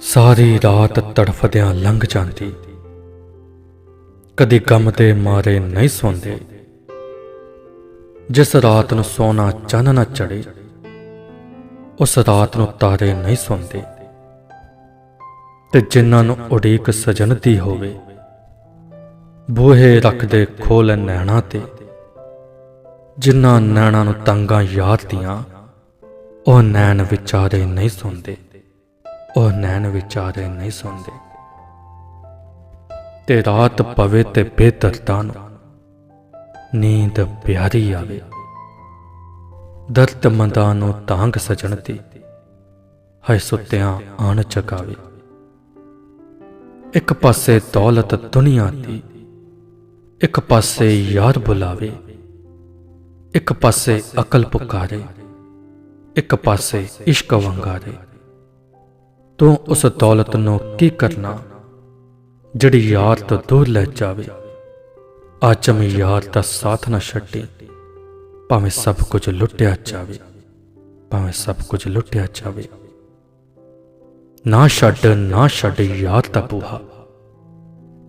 ਸਾਰੀ ਰਾਤ ਤੜਫਦਿਆਂ ਲੰਘ ਜਾਂਦੀ। ਕਦੇ ਗਮ ਦੇ ਮਾਰੇ ਨਹੀਂ ਸੌਂਦੇ। ਜਿਸ ਰਾਤ ਨੂੰ ਸੋਨਾ ਚੰਨ ਨਾ ਚੜੇ ਉਸ ਰਾਤ ਨੂੰ ਤਾਰੇ ਨਹੀਂ ਸੌਂਦੇ। ਤੇ ਜਿਨ੍ਹਾਂ ਨੂੰ ਉਡੀਕ ਸਜਣ ਦੀ ਹੋਵੇ, ਬੂਹੇ ਰੱਖਦੇ ਖੋਲ ਨੈਣਾ ਤੇ, ਜਿਨ੍ਹਾਂ ਨੈਣਾਂ ਨੂੰ ਤੰਗਾਂ ਯਾਦ ਦੀਆਂ, ਉਹ ਨੈਣ ਵਿਚਾਰੇ ਨਹੀਂ ਸੁਣਦੇ ਉਹ ਨੈਣ ਵਿਚਾਰੇ ਨਹੀਂ ਸੁਣਦੇ ਤੇ ਰਾਤ ਪਵੇ ਤੇ ਬੇਦਰਦਾਂ ਨੂੰ ਨੀਂਦ ਪਿਆਰੀ ਆਵੇ। ਦਰਦ ਮੰਦਾਂ ਨੂੰ ਤਾਂਗ ਸਜਣ ਦੀ ਹੈ ਸੁੱਤਿਆਂ ਆਣ ਚਕਾਵੇ। ਇੱਕ ਪਾਸੇ ਦੌਲਤ ਦੁਨੀਆ ਦੀ, ਇੱਕ ਪਾਸੇ ਯਾਰ ਬੁਲਾਵੇ। ਇੱਕ ਪਾਸੇ ਅਕਲ ਪੁਕਾਰੇ, ਇੱਕ ਪਾਸੇ ਇਸ਼ਕ ਵੰਗਾਰੇ। ਤੂੰ ਉਸ ਦੌਲਤ ਨੂੰ ਕੀ ਕਰਨਾ? ਜਿਹੜੀ ਯਾਰ ਤੋਂ ਦੂਰ ਲੈ ਜਾਵੇ। ਅੱਜ ਮੈਂ ਯਾਰ ਦਾ ਸਾਥ ਨਾ ਛੱਡੇ। ਭਾਵੇਂ ਸਭ ਕੁਝ ਲੁੱਟਿਆ ਜਾਵੇ। ਭਾਵੇਂ ਸਭ ਕੁਝ ਲੁੱਟਿਆ ਜਾਵੇ। ਨਾ ਛੱਡ ਨਾ ਛੱਡ ਯਾਰ ਦਾ ਬੂਹਾ।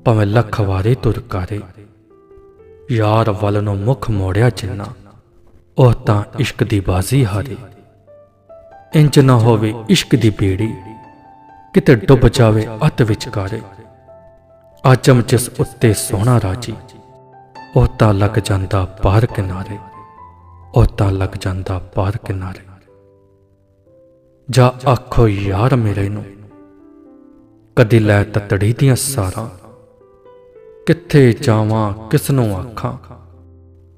ਭਾਵੇਂ ਲੱਖ ਵਾਰੇ ਤੁਰ ਕਰੇ ਯਾਰ ਵੱਲ ਨੂੰ ਮੁਖ ਮੋੜਿਆ ਜਿੰਨਾ, ਉਹ ਤਾਂ ਇਸ਼ਕ ਦੀ ਬਾਜ਼ੀ ਹਾਰੇ। ਇੰਜ ਨਾ ਹੋਵੇ ਇਸ਼ਕ ਦੀ ਬੇੜੀ। ਕਿਤੇ ਡੁੱਬ ਜਾਵੇ ਅਤ ਵਿਚਕਾਰੇ। ਆਜਮ ਜਿਸ ਉੱਤੇ ਸੋਹਣਾ ਰਾਜੀ। ਉਹ ਤਾਂ ਲੱਗ ਜਾਂਦਾ ਪਾਰ ਕਿਨਾਰੇ। ਉਹ ਤਾਂ ਲੱਗ ਜਾਂਦਾ ਪਾਰ ਕਿਨਾਰੇ। ਜਾ ਆਖੋ ਯਾਰ ਮੇਰੇ ਨੂੰ, ਕਦੀ ਲੈ ਤਤੜੀ ਦੀਆਂ ਸਾਰਾਂ। ਕਿੱਥੇ ਜਾਵਾਂ, ਕਿਸ ਨੂੰ ਆਖਾਂ।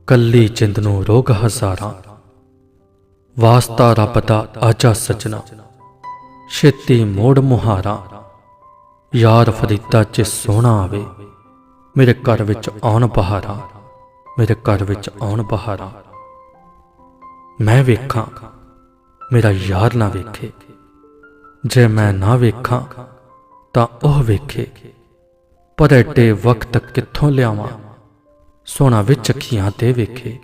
ਕੱਲੀ ਜਿੰਦ ਨੂੰ ਰੋਗ ਹਜ਼ਾਰਾਂ। ਵਾਸਤਾ ਰੱਬ ਦਾ ਆਜਾ ਸਜਣਾ। ਛੇਤੀ ਮੋੜ ਮੁਹਾਰਾ। ਯਾਰ ਫਰੀਦਾ ਚ ਸੋਹਣਾ ਆਵੇ। ਮੇਰੇ ਘਰ ਵਿੱਚ ਆਉਣ ਬਹਾਰਾ। ਮੇਰੇ ਘਰ ਵਿੱਚ ਆਉਣ ਬਹਾਰਾ। ਮੈਂ ਵੇਖਾਂ। ਮੇਰਾ ਯਾਰ ਨਾ ਵੇਖੇ। ਜੇ ਮੈਂ ਨਾ ਵੇਖਾਂ, ਤਾਂ ਉਹ ਵੇਖੇ। ਪਰ ਐਡੇ ਵਕਤ ਕਿੱਥੋਂ ਲਿਆਵਾਂ? ਸੋਨਾ ਵਿੱਚ ਅੱਖੀਆਂ ਤੇ ਵੇਖੇ।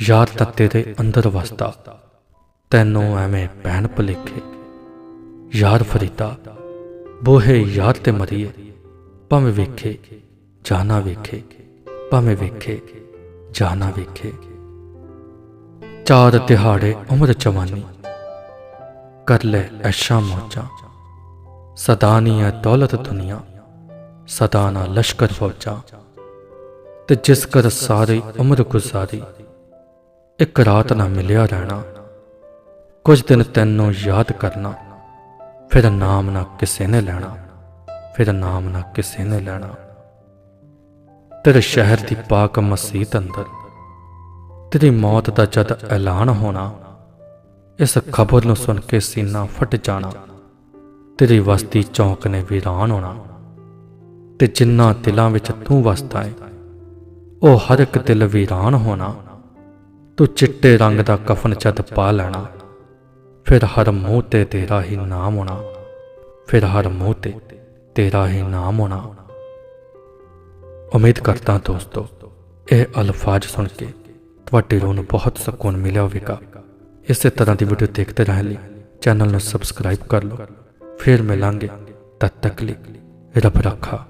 ਯਾਰ ਤਾਂ ਤੇਰੇ ਅੰਦਰ ਵਸਦਾ। ਤੈਨੂੰ ਐਵੇਂ ਭੈਣ ਭਲੇਖੇ। ਯਾਰ ਫਰੀਦਾ। ਬੋਹੇ ਯਾਰ ਤੇ ਮਰੀਏ। ਭਾਵੇਂ ਵੇਖੇ, ਜਾਣਾ ਵੇਖੇ। ਭਾਵੇਂ ਵੇਖੇ, ਜਾਣਾ ਵੇਖੇ। ਚਾਰ ਦਿਹਾੜੇ ਉਮਰ ਜਵਾਨੀ। ਕਰ ਲੈ ਐਸ਼ਾ ਮੌਜਾਂ। ਸਦਾ ਨਹੀਂ ਹੈ ਦੌਲਤ ਦੁਨੀਆ। ਸਦਾ ਨਾ ਲਸ਼ਕਰ ਫੌਜਾਂ। ਤੇ ਜਿਸ ਕਰ ਸਾਰੀ ਉਮਰ ਗੁਜ਼ਾਰੀ, ਇੱਕ ਰਾਤ ਨਾ ਮਿਲਿਆ ਰਹਿਣਾ। ਕੁਝ ਦਿਨ ਤੈਨੂੰ ਯਾਦ ਕਰਨਾ। ਫਿਰ ਨਾਮ ਨਾ ਕਿਸੇ ਨੇ ਲੈਣਾ ਫਿਰ ਨਾਮ ਨਾ ਕਿਸੇ ਨੇ ਲੈਣਾ ਤੇਰੇ ਸ਼ਹਿਰ ਦੀ ਪਾਕ ਮਸਜਿਦ ਅੰਦਰ ਤੇਰੀ ਮੌਤ ਦਾ ਜਦ ਐਲਾਨ ਹੋਣਾ ਇਸ ਖਬਰ ਨੂੰ ਸੁਣ ਕੇ ਸੀਨਾ ਫਟ ਜਾਣਾ ਤੇਰੀ ਵਸਤੀ ਚੌਂਕ ਨੇ ਵੀਰਾਨ ਹੋਣਾ ਤੇ ਜਿੰਨਾ ਦਿਲਾਂ ਵਿੱਚ ਤੂੰ ਵਸਦਾ ਏ ਉਹ ਹਰ ਇੱਕ ਦਿਲ ਵੀਰਾਨ ਹੋਣਾ ਤੂੰ ਚਿੱਟੇ ਰੰਗ ਦਾ ਕਫਨ ਜਦ ਪਾ ਲੈਣਾ ਫਿਰ ਹਰ ਮੂੰਹ ਤੇ ਤੇਰਾ ਹੀ ਨਾਮ ਹੋਣਾ ਫਿਰ ਹਰ ਮੂੰਹ ਤੇ ਤੇਰਾ ਹੀ ਨਾਮ ਹੋਣਾ ਉਮੀਦ ਕਰਦਾ ਦੋਸਤੋ ਇਹ ਅਲਫਾਜ਼ ਸੁਣ ਕੇ ਤੁਹਾਡੇ ਰੂਹ ਨੂੰ ਬਹੁਤ ਸਕੂਨ ਮਿਲਿਆ ਹੋਵੇਗਾ ਇਸੇ ਤਰ੍ਹਾਂ ਦੀ ਵੀਡੀਓ ਦੇਖਦੇ ਰਹਿਣ ਲਈ ਚੈਨਲ ਨੂੰ ਸਬਸਕ੍ਰਾਈਬ ਕਰ ਲਓ ਫਿਰ ਮਿਲਾਂਗੇ ਤਦ ਤੱਕ ਲਈ ਰੱਬ ਰੱਖਾ